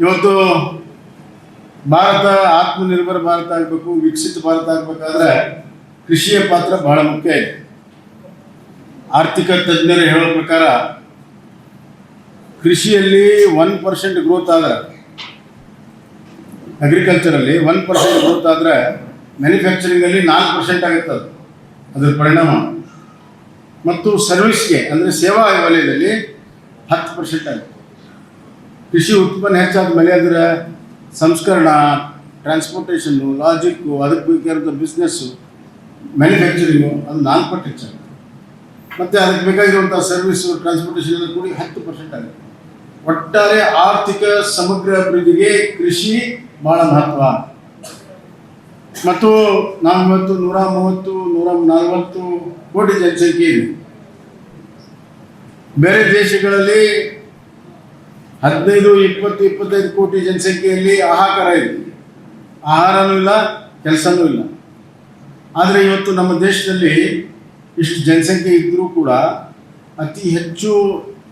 ಇವತ್ತು ಭಾರತ ಆತ್ಮನಿರ್ಭರ ಭಾರತ ಆಗಬೇಕು, ವಿಕಸಿತ ಭಾರತ ಆಗಬೇಕಾದ್ರೆ ಕೃಷಿಯ ಪಾತ್ರ ಬಹಳ ಮುಖ್ಯ ಇದೆ. ಆರ್ಥಿಕ ತಜ್ಞರು ಹೇಳೋ ಪ್ರಕಾರ ಕೃಷಿಯಲ್ಲಿ ಒನ್ ಪರ್ಸೆಂಟ್ ಗ್ರೋತ್ ಆದರೆ ಅಗ್ರಿಕಲ್ಚರಲ್ಲಿ ಒನ್ ಪರ್ಸೆಂಟ್ ಗ್ರೋತ್ ಆದರೆ ಮ್ಯಾನುಫ್ಯಾಕ್ಚರಿಂಗಲ್ಲಿ ನಾಲ್ಕು ಪರ್ಸೆಂಟ್ ಆಗುತ್ತೆ ಅದು. ಅದರ ಪರಿಣಾಮ. ಮತ್ತು ಸರ್ವಿಸ್ಗೆ ಅಂದರೆ ಸೇವಾ ವಲಯದಲ್ಲಿ ಹತ್ತು ಪರ್ಸೆಂಟ್ ಆಗುತ್ತೆ. ಕೃಷಿ ಉತ್ಪನ್ನ ಹೆಚ್ಚಾದ ಮೇಲೆ ಅದರ ಸಂಸ್ಕರಣ ಟ್ರಾನ್ಸ್ಪೋರ್ಟೇಷನ್ನು ಲಾಜಿಕ್ಕು ಅದಕ್ಕೆ ಬೇಕಾದ ಬಿಸ್ನೆಸ್ಸು ಮ್ಯಾನುಫ್ಯಾಕ್ಚರಿಂಗು ಅದು ನಾಲ್ಕು ಪಟ್ಟು ಹೆಚ್ಚಾಗುತ್ತೆ. ಮತ್ತು ಅದಕ್ಕೆ ಬೇಕಾಗಿರುವಂಥ ಸರ್ವಿಸು ಟ್ರಾನ್ಸ್ಪೋರ್ಟೇಷನ್ ಎಲ್ಲ ಕೂಡಿ ಹತ್ತು ಪರ್ಸೆಂಟ್ ಆಗುತ್ತೆ. ಒಟ್ಟಾರೆ ಆರ್ಥಿಕ ಸಮಗ್ರ ಅಭಿವೃದ್ಧಿಗೆ ಕೃಷಿ ಭಾಳ ಮಹತ್ವ. ಮತ್ತು ನಾವಿವತ್ತು ನೂರ ಮೂವತ್ತು, ನೂರ ನಲವತ್ತು ಕೋಟಿ ಜನಸಂಖ್ಯೆ ಇದೆ. ಬೇರೆ ದೇಶಗಳಲ್ಲಿ ಹದಿನೈದು, ಇಪ್ಪತ್ತು, ಇಪ್ಪತ್ತೈದು ಕೋಟಿ ಜನಸಂಖ್ಯೆಯಲ್ಲಿ ಆಹಾಕಾರ ಇದೆ. ಆಹಾರನೂ ಇಲ್ಲ, ಕೆಲಸನೂ ಇಲ್ಲ. ಆದರೆ ಇವತ್ತು ನಮ್ಮ ದೇಶದಲ್ಲಿ ಇಷ್ಟು ಜನಸಂಖ್ಯೆ ಇದ್ದರೂ ಕೂಡ ಅತಿ ಹೆಚ್ಚು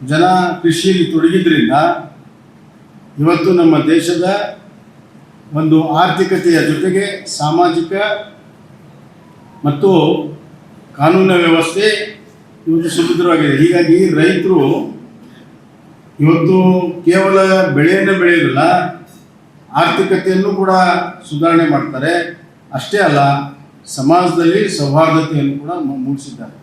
ಜನ ಕೃಷಿಯಲ್ಲಿ ತೊಡಗಿದ್ರಿಂದ ಇವತ್ತು ನಮ್ಮ ದೇಶದ ಒಂದು ಆರ್ಥಿಕತೆಯ ಜೊತೆಗೆ ಸಾಮಾಜಿಕ ಮತ್ತು ಕಾನೂನು ವ್ಯವಸ್ಥೆ ಇವತ್ತು ಸುಭದ್ರವಾಗಿದೆ ಹೀಗಾಗಿ ರೈತರು ಇವತ್ತು ಕೇವಲ ಬೆಳೆಯನ್ನು ಬೆಳೆಯೋದಿಲ್ಲ ಆರ್ಥಿಕತೆಯನ್ನು ಕೂಡ ಸುಧಾರಣೆ ಮಾಡ್ತಾರೆ. ಅಷ್ಟೇ ಅಲ್ಲ ಸಮಾಜದಲ್ಲಿ ಸೌಹಾರ್ದತೆಯನ್ನು ಕೂಡ ಮೂಡಿಸಿದ್ದಾರೆ.